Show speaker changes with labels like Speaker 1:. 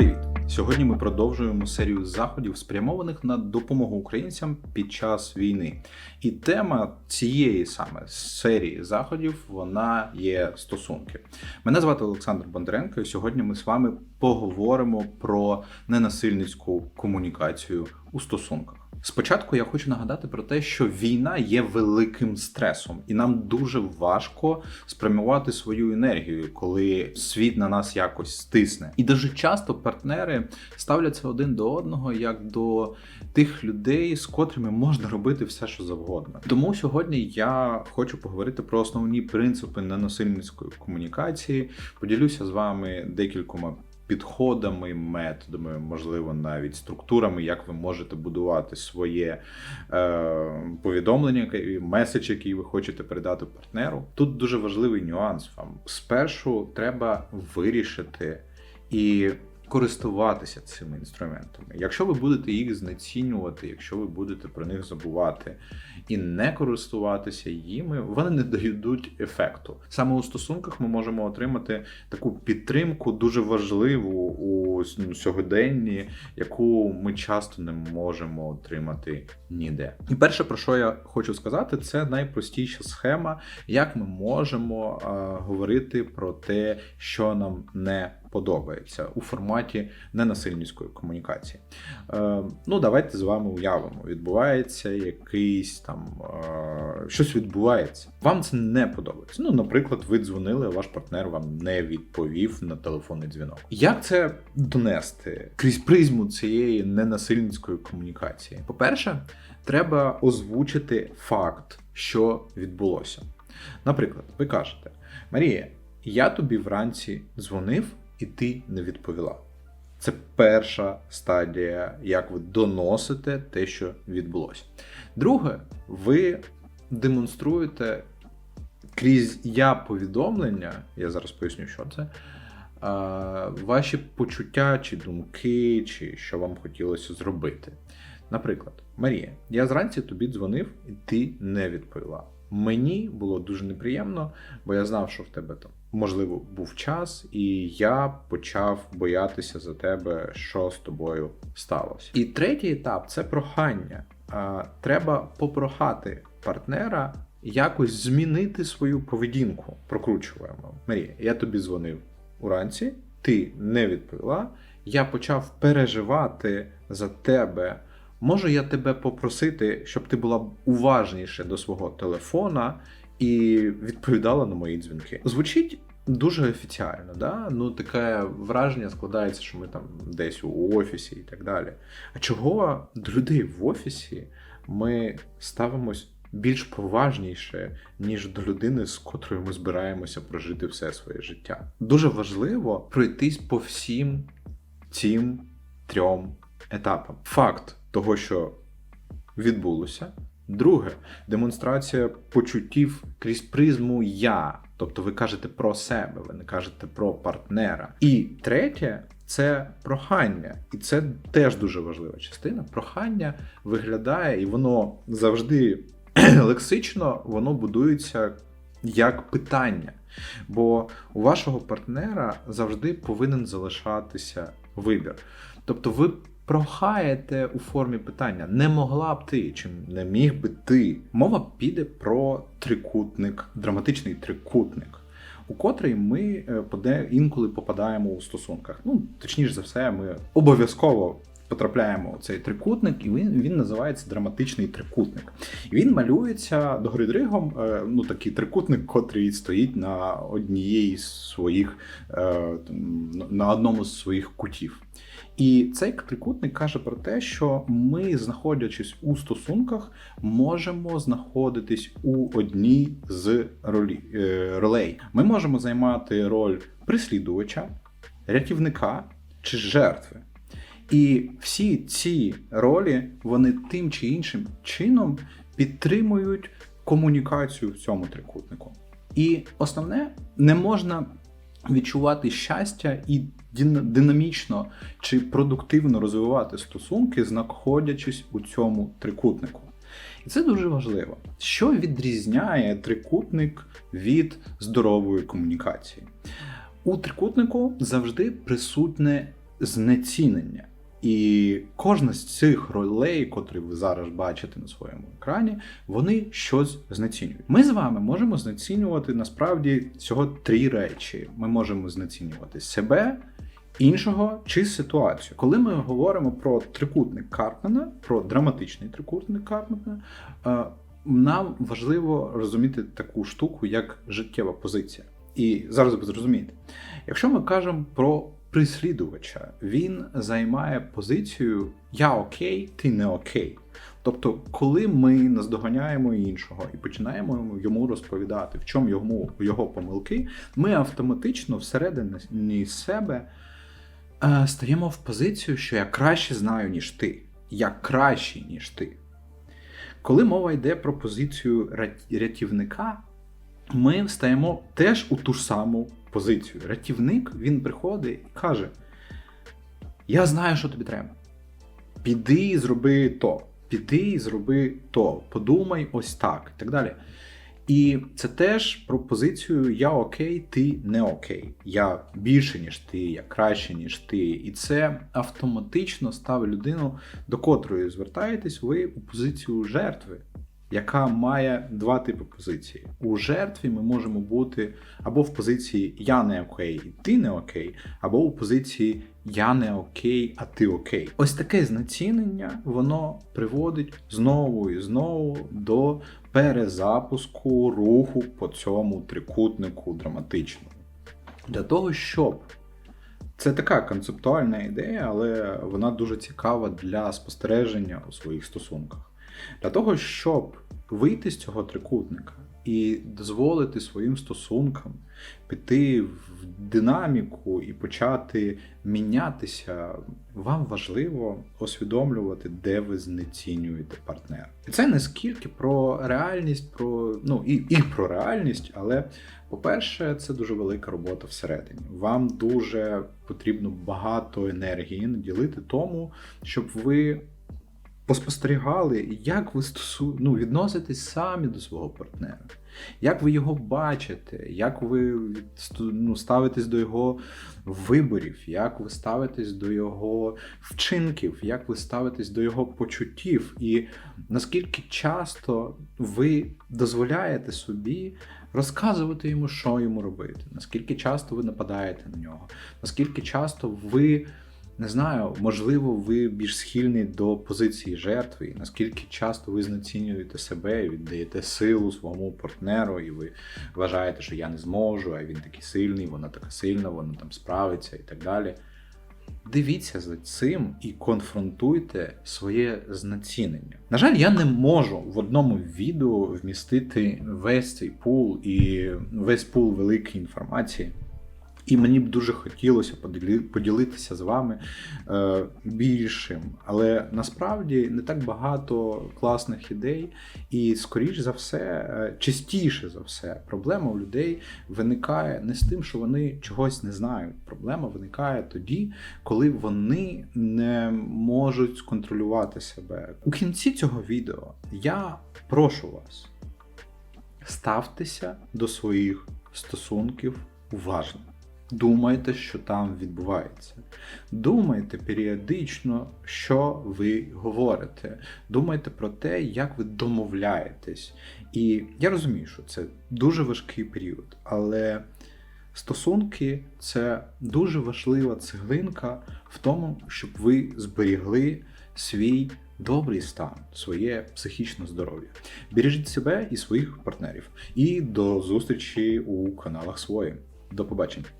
Speaker 1: Привіт! Сьогодні ми продовжуємо серію заходів, спрямованих на допомогу українцям під час війни. І тема цієї саме серії заходів вона є стосунки. Мене звати Олександр Бондаренко, і сьогодні ми з вами поговоримо про ненасильницьку комунікацію у стосунках. Спочатку я хочу нагадати про те, що війна є великим стресом, і нам дуже важко спрямувати свою енергію, коли світ на нас якось стисне. І дуже часто партнери ставляться один до одного як до тих людей, з котрими можна робити все, що завгодно. Тому сьогодні я хочу поговорити про основні принципи ненасильницької комунікації. Поділюся з вами декількома підходами, методами, можливо, навіть структурами, як ви можете будувати своє е, повідомлення, меседж, який ви хочете передати партнеру. Тут дуже важливий нюанс вам. Спершу треба вирішити і. Користуватися цими інструментами. Якщо ви будете їх знецінювати, якщо ви будете про них забувати і не користуватися їми, вони не дають ефекту. Саме у стосунках ми можемо отримати таку підтримку дуже важливу у сьогоденні, яку ми часто не можемо отримати ніде. І перше, про що я хочу сказати, це найпростіша схема, як ми можемо е, говорити про те, що нам не подобається у форматі ненасильницької комунікації. Е, ну, давайте з вами уявимо. Відбувається якийсь там е, щось відбувається. Вам це не подобається. Ну, наприклад, ви дзвонили, ваш партнер вам не відповів на телефонний дзвінок. Як це донести крізь призму цієї ненасильницької комунікації? По-перше, треба озвучити факт, що відбулося. Наприклад, ви кажете: Марія, я тобі вранці дзвонив, і ти не відповіла. Це перша стадія, як ви доносите те, що відбулося. Друге, ви демонструєте крізь я повідомлення, я зараз поясню, що це. Ваші почуття чи думки, чи що вам хотілося зробити. Наприклад, Марія, я зранці тобі дзвонив, і ти не відповіла. Мені було дуже неприємно, бо я знав, що в тебе там можливо був час, і я почав боятися за тебе, що з тобою сталося. І третій етап це прохання. Треба попрохати партнера якось змінити свою поведінку. Прокручуємо. Марія, я тобі дзвонив уранці, ти не відповіла. Я почав переживати за тебе. Можу я тебе попросити, щоб ти була уважніше до свого телефона і відповідала на мої дзвінки. Звучить дуже офіціально, да? Ну таке враження складається, що ми там десь у офісі і так далі. А чого до людей в офісі ми ставимось більш поважніше, ніж до людини, з котрою ми збираємося прожити все своє життя? Дуже важливо пройтись по всім цим трьом етапам. Факт того, що відбулося. Друге, демонстрація почуттів крізь призму я. Тобто ви кажете про себе, ви не кажете про партнера. І третє це прохання. І це теж дуже важлива частина. Прохання виглядає, і воно завжди лексично воно будується як питання. Бо у вашого партнера завжди повинен залишатися вибір. Тобто ви прохаєте у формі питання: не могла б ти, чи не міг би ти. Мова піде про трикутник, драматичний трикутник, у котрий ми е, інколи попадаємо у стосунках. Ну, точніше за все, ми обов'язково. Потрапляємо у цей трикутник, і він, він називається драматичний трикутник. І він малюється догори дригом, е, ну такий трикутник, котрий стоїть на однієї з своїх е, на одному з своїх кутів. І цей трикутник каже про те, що ми, знаходячись у стосунках, можемо знаходитись у одній з ролі, е, ролей. Ми можемо займати роль прислідувача, рятівника чи жертви. І всі ці ролі вони тим чи іншим чином підтримують комунікацію в цьому трикутнику. І основне, не можна відчувати щастя і динамічно чи продуктивно розвивати стосунки, знаходячись у цьому трикутнику. І це дуже важливо. Що відрізняє трикутник від здорової комунікації? У трикутнику завжди присутне знецінення. І кожна з цих ролей, котрі ви зараз бачите на своєму екрані, вони щось знецінюють. Ми з вами можемо знецінювати насправді всього три речі. Ми можемо знецінювати себе, іншого чи ситуацію. Коли ми говоримо про трикутник Карпмана, про драматичний трикутник Карпмана, е, нам важливо розуміти таку штуку, як життєва позиція. І зараз ви зрозумієте, якщо ми кажемо про прислідувача, він займає позицію Я окей, ти не окей. Тобто, коли ми наздоганяємо іншого і починаємо йому розповідати, в чому йому його помилки, ми автоматично всередині себе е, стаємо в позицію, що я краще знаю, ніж ти. Я кращий, ніж ти. Коли мова йде про позицію рятівника, ми стаємо теж у ту ж саму позицію. Рятівник він приходить і каже: Я знаю, що тобі треба. Піди і зроби то, піди і зроби то, подумай ось так і так далі. І це теж про позицію Я окей, ти не окей. Я більше, ніж ти, я краще, ніж ти. І це автоматично ставить людину, до котрої звертаєтесь ви у позицію жертви, яка має два типи позиції. У жертві ми можемо бути або в позиції Я не окей, і ти не окей, або у позиції Я не окей, а ти окей. Ось таке знецінення воно приводить знову і знову до перезапуску руху по цьому трикутнику драматичному. Для того, щоб це така концептуальна ідея, але вона дуже цікава для спостереження у своїх стосунках. Для того, щоб вийти з цього трикутника і дозволити своїм стосункам піти в динаміку і почати мінятися, вам важливо усвідомлювати, де ви знецінюєте партнера. І це не скільки про реальність, про ну і, і про реальність, але по-перше, це дуже велика робота всередині. Вам дуже потрібно багато енергії наділити тому, щоб ви поспостерігали, як ви стосу... ну, відноситесь самі до свого партнера, як ви його бачите, як ви ну, ставитесь до його виборів, як ви ставитесь до його вчинків, як ви ставитесь до його почуттів, і наскільки часто ви дозволяєте собі розказувати йому, що йому робити, наскільки часто ви нападаєте на нього, наскільки часто ви. Не знаю, можливо, ви більш схильні до позиції жертви, наскільки часто ви знецінюєте себе, віддаєте силу своєму партнеру, і ви вважаєте, що я не зможу, а він такий сильний, вона така сильна, вона там справиться і так далі. Дивіться за цим і конфронтуйте своє знецінення. На жаль, я не можу в одному відео вмістити весь цей пул і весь пул великої інформації. І мені б дуже хотілося поділитися з вами е, більшим, але насправді не так багато класних ідей, і скоріш за все, е, частіше за все, проблема у людей виникає не з тим, що вони чогось не знають. Проблема виникає тоді, коли вони не можуть сконтролювати себе. У кінці цього відео я прошу вас ставтеся до своїх стосунків уважно. Думайте, що там відбувається. Думайте періодично, що ви говорите. Думайте про те, як ви домовляєтесь. І я розумію, що це дуже важкий період, але стосунки це дуже важлива цеглинка в тому, щоб ви зберігли свій добрий стан, своє психічне здоров'я. Бережіть себе і своїх партнерів. І до зустрічі у каналах своїм. До побачення.